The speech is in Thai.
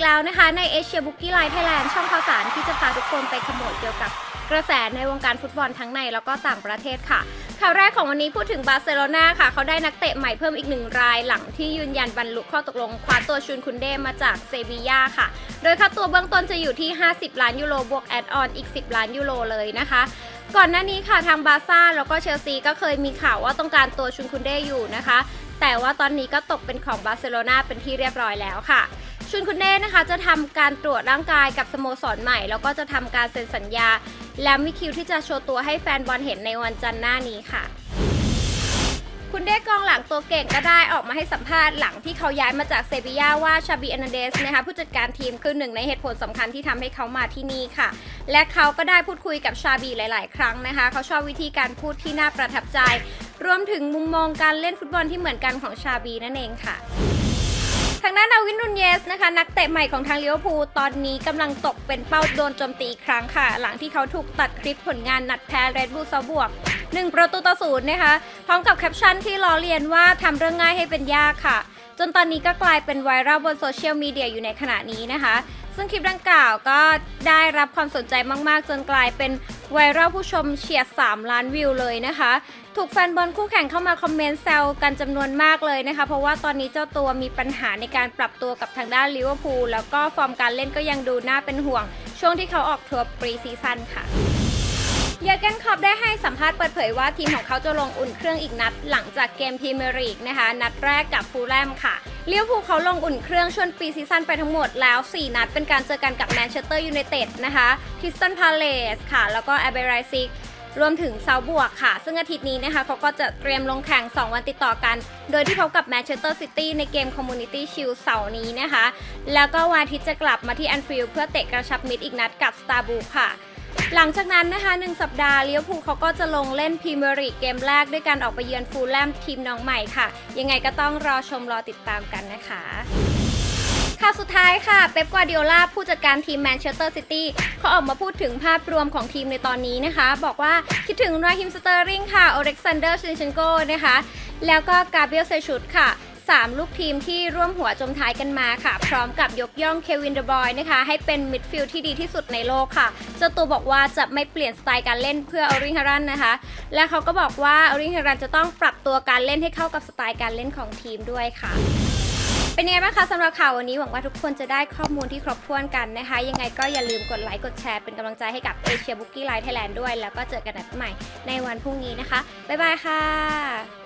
กแล้วนะคะ ในเอเชียบุกกี้ไลท์ไทยแลนด์ช่องข่าวสารที่จะพาทุกคนไปขโมยเกี่ยวกับกระแสในวงการฟุตบอลทั้งในแล้วก็ต่างประเทศค่ะ ข่าวแรกของวันนี้พูดถึงบาร์เซโลนาค่ะ เขาได้นักเตะใหม่เพิ่มอีกหนึ่งรายหลังที่ยืนยันบรรลุข้อตกลงคว้าตัวชุนคุนเดมาจากเซบียาค่ะ โดยค่าตัวเบื้องต้นจะอยู่ที่ 50 ล้านยูโรบวกแอดออนอีก 10 ล้านยูโรเลยนะคะก่อนหน้านี้ค่ะทางบาร์ซ่าแล้วก็เชลซีก็เคยมีข่าวว่าต้องการตัวชุนคุนเดอยู่นะคะ แต่ว่าตอนนี้ก็ตกเป็นของบาร์เซโลนาเป็นที่เรียบร้อยแล้วค่ะ ชุนคุนเน่นะคะจะทำการตรวจร่างกายกับสโมสรใหม่ แล้วก็จะทำการเซ็นสัญญา และมีคิวที่จะโชว์ตัวให้แฟนบอลเห็นในวันจันทร์หน้านี้ค่ะ คุณเด้กองหลังตัวเก่งก็ได้ออกมาให้สัมภาษณ์หลังที่เขาย้ายมาจากเซบียาว่าชาบีอนาเดสนะคะผู้จัดการทีมคือหนึ่งในเหตุผลสำคัญที่ทำให้เขามาที่นี่ค่ะ และเขาก็ได้พูดคุยกับชาบีหลาย ๆ ครั้งนะคะ เขาชอบวิธีการพูดที่น่าประทับใจ รวมถึงมุมมองการเล่นฟุตบอลที่เหมือนกันของชาบีนั่นเองค่ะ ทางด้านนาวินนูนเยสนะคะ นักเตะใหม่ของทางลิเวอร์พูลตอนนี้กำลังตกเป็นเป้าโดนโจมตีอีกครั้งค่ะ หลังที่เขาถูกตัดคลิปผลงานนัดแพ้เรดบูลซาบวก1 ประตูต่อศูนย์นะคะ พร้อมกับแคปชั่นที่ล้อเลียนว่าทำเรื่องง่ายให้เป็นยากค่ะ จนตอนนี้ก็กลายเป็นไวรัลบนโซเชียลมีเดียอยู่ในขณะนี้นะคะ ซึ่งคลิปดังกล่าวก็ได้รับความสนใจมากๆ จนกลายเป็นไวรัลผู้ชมเฉียด 3 ล้านวิวเลยนะคะ ถูกแฟนบอลคู่แข่งเข้ามาคอมเมนต์แซวกันจำนวนมากเลยนะคะ เพราะว่าตอนนี้เจ้าตัวมีปัญหาในการปรับตัวกับทางด้านลิเวอร์พูลแล้วก็ฟอร์มการเล่นก็ยังดูน่าเป็นห่วง ช่วงที่เขาออกทัวร์ปรีซีซั่นค่ะเยอร์เกนคอปได้ให้สัมภาษณ์เปิดเผยว่าทีมของเขาจะลงอุ่นเครื่องอีกนัดหลังจากเกมพรีเมียร์ลีกนะคะ นัดแรกกับฟูลแลมค่ะ เลี้ยวภูเขาลงอุ่นเครื่องชวงปีซีซั่นไปทั้งหมดแล้ว 4 นัดเป็นการเจอกันกับแมนเชสเตอร์ยูไนเต็ดนะคะคริสตันพาเลสค่ะ แล้วก็แอเบไรซิกรวมถึงเซาบวกค่ะ ซึ่งอาทิตย์นี้นะคะเขาก็จะเตรียมลงแข่ง 2 วันติดต่อกัน โดยที่พบกับแมนเชสเตอร์ซิตี้ในเกมคอมมูนิตี้ชิลเสาร์นี้นะคะ แล้วก็วันอาทิตย์จะกลับมาที่แอนฟิลด์เพื่อเตะกระชับมิตรอีกนัดกับสตาร์บูค่ะ หลังจากนั้นนะคะหนึ่งสัปดาห์เลิเวอร์พูลเขาก็จะลงเล่นพรีเมียร์ลีกเกมแรกด้วยการออกไปเยือนฟูลแลมทีมน้องใหม่ค่ะ ยังไงก็ต้องรอชมรอติดตามกันนะคะข่าวสุดท้ายค่ะ เป๊ป กวาร์ดิโอลาผู้จัดการทีมแมนเชสเตอร์ซิตี้เขาออกมาพูดถึงภาพรวมของทีมในตอนนี้นะคะ บอกว่าคิดถึงราฮิมสเตอร์ริงค่ะโอเล็กซานเดอร์ชินเชนโกนะคะ แล้วก็กาเบรียลเซชุดค่ะ 3 ลูกทีมที่ร่วมหัวจมท้ายกันมาค่ะ พร้อมกับยกย่องเควินเดบอยนะคะ ให้เป็นมิดฟิลด์ที่ดีที่สุดในโลกค่ะ เจ้าตัวบอกว่าจะไม่เปลี่ยนสไตล์การเล่นเพื่อออริงฮารันนะคะ และเขาก็บอกว่าออริงฮารันจะต้องปรับตัวการเล่นให้เข้ากับสไตล์การเล่นของทีมด้วยค่ะเป็นยังไงบ้างคะสำหรับข่าววันนี้หวังว่าทุกคนจะได้ข้อมูลที่ครบถ้วนกันนะคะ ยังไงก็อย่าลืมกดไลค์กดแชร์เป็นกำลังใจให้กับเอเชียบุกกี้ไลท์ไทยแลนด์ด้วย แล้วก็เจอกันใหม่ในวันพรุ่งนี้นะคะ บ๊ายบายค่ะ